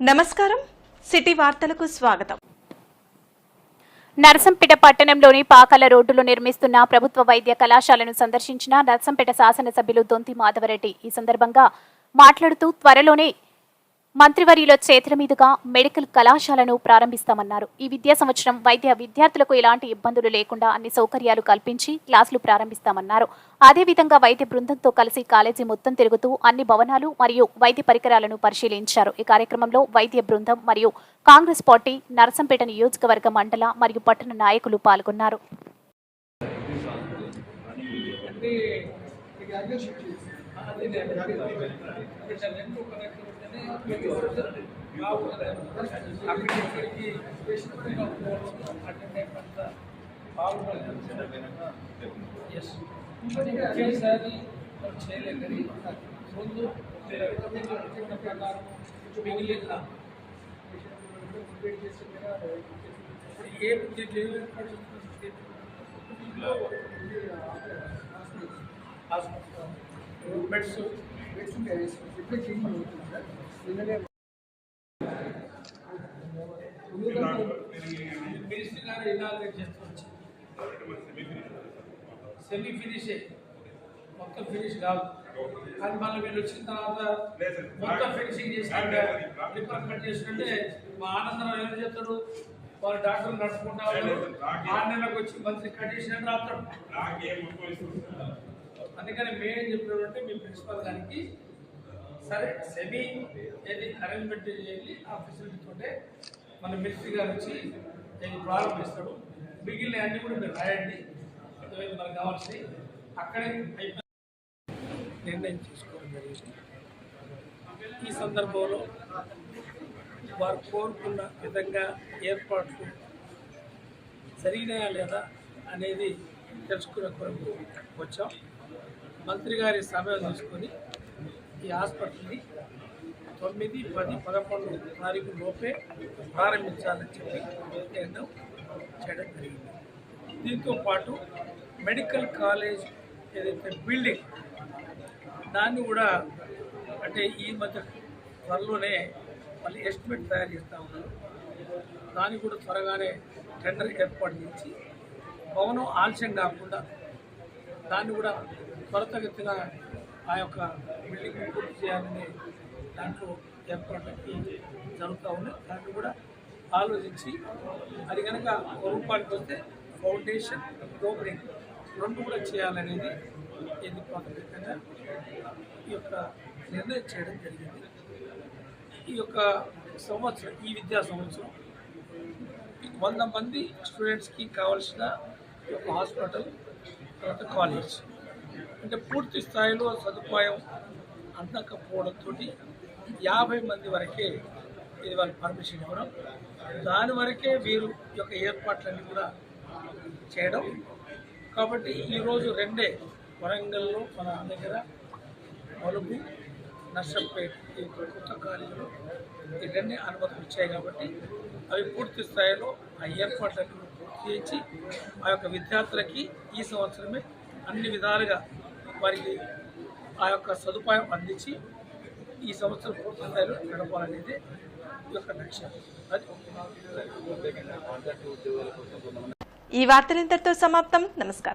నమస్కారం. సిటీ వార్తలకు స్వాగతం. నరసంపేట పట్టణంలోని పాకల రోడ్డులో నిర్మిస్తున్న ప్రభుత్వ వైద్య కళాశాలను సందర్శించిన నరసంపేట శాసనసభ్యులు దొంతి మాధవరెడ్డి. ఈ సందర్భంగా మాట్లాడుతూ త్వరలోనే మంత్రివర్యుల చేతుల మీదుగా మెడికల్ కళాశాలను ప్రారంభిస్తామన్నారు. ఈ విద్యా సంవత్సరం వైద్య విద్యార్థులకు ఎలాంటి ఇబ్బందులు లేకుండా అన్ని సౌకర్యాలు కల్పించి క్లాసులు ప్రారంభిస్తామన్నారు. అదేవిధంగా వైద్య బృందంతో కలిసి కాలేజీ మొత్తం తిరుగుతూ అన్ని భవనాలు మరియు వైద్య పరికరాలను పరిశీలించారు. ఈ కార్యక్రమంలో వైద్య బృందం మరియు కాంగ్రెస్ పార్టీ నరసంపేట నియోజకవర్గ మండల మరియు పట్టణ నాయకులు పాల్గొన్నారు. ఒకేసారి మనం చేయలేం కానీ ముందు అనుకున్న ప్రకారం మిగిలిన ఏ దీంట్లో బెడ్స్ మినిస్టర్ గారు ఇనాగ్రేట్ సెమీ ఫినిష్ మొత్తం ఫినిష్ కాదు. కానీ మళ్ళీ వీళ్ళు వచ్చిన తర్వాత మొత్తం ఫినిషింగ్ చేసినట్టే డిపార్ట్మెంట్ చేసినట్టే మా ఆనందరావు ఏం చేస్తాడు? వాళ్ళు డాక్టర్లు నడుచుకుంటా ఆరు నెలలకు వచ్చి మంత్రి కట్టేసినట్టు రాత్రం అందుకని మేమేం చెప్పినామంటే మీ ప్రిన్సిపల్ గారికి సరే సెమీ ఏది అరేంజ్మెంట్ చేయాలి ఆ ఫెసిలిటీ మన మినిస్ట్రీ గారు వచ్చి దీన్ని ప్రారంభిస్తాడు మిగిలిన అన్ని కూడా మీరు రాయండి. ఏదైతే మనకు కావాల్సి అక్కడే నిర్ణయం తీసుకోవడం జరిగింది. ఈ సందర్భంలో వారు కోరుకున్న విధంగా ఏర్పాట్లు జరిగినాయా లేదా అనేది తెలుసుకునే కొరకు వచ్చాం. మంత్రి గారి సమయం తీసుకొని ఈ హాస్పిటల్ని తొమ్మిది పది పదకొండు తారీఖు లోపే ప్రారంభించాలని చెప్పి నిర్ణయం చేయడం జరిగింది. దీంతో పాటు మెడికల్ కాలేజ్ ఏదైతే బిల్డింగ్ దాన్ని కూడా అంటే ఈ మధ్య త్వరలోనే మళ్ళీ ఎస్టిమేట్ తయారు చేస్తూ ఉన్నారు. దాన్ని కూడా త్వరగానే టెండర్ ఏర్పాటు చేసి భవనం ఆలస్యం కాకుండా దాన్ని కూడా త్వరతగతిగా ఆ యొక్క బిల్డింగ్ పూర్తి చేయాలని దాంట్లో ఏర్పాట్లకి జరుగుతూ ఉంది. దాన్ని కూడా ఆలోచించి అది కనుక రూపానికి వస్తే ఫౌండేషన్ ఓపెనింగ్ రెండు కూడా చేయాలనేది ఇది ప్రాథమికంగా ఈ యొక్క నిర్ణయం చేయడం జరిగింది. ఈ యొక్క సంవత్సరం ఈ విద్యా సంవత్సరం వంద మంది స్టూడెంట్స్కి కావాల్సిన యొక్క హాస్పిటల్ తర్వాత కాలేజ్. అంటే పూర్తి స్థాయిలో సదుపాయం అందకపోవడంతో యాభై మంది వరకే ఇది వాళ్ళు పర్మిషన్ ఇవ్వడం. దాని వరకే వీరు ఈ యొక్క ఏర్పాట్లన్నీ కూడా చేయడం. కాబట్టి ఈరోజు రెండే వరంగల్లో మన దగ్గర మలుగు నర్సంపేట ఈ కొత్త కాలేజీలో ఈ రెండే అనుమతులు ఇచ్చాయి కాబట్టి అవి పూర్తి స్థాయిలో ఆ ఏర్పాట్లన్నీ చేయించి ఆ యొక్క విద్యార్థులకి ఈ సంవత్సరమే అన్ని విధాలుగా వారికి ఆ యొక్క సదుపాయం అందించి ఈ సంవత్సరం పూర్తి స్థాయిలో గడపాలనేది ఈ యొక్క లక్ష్యం. అది ఈ వార్తలు ఇంతటితో సమాప్తం. నమస్కారం.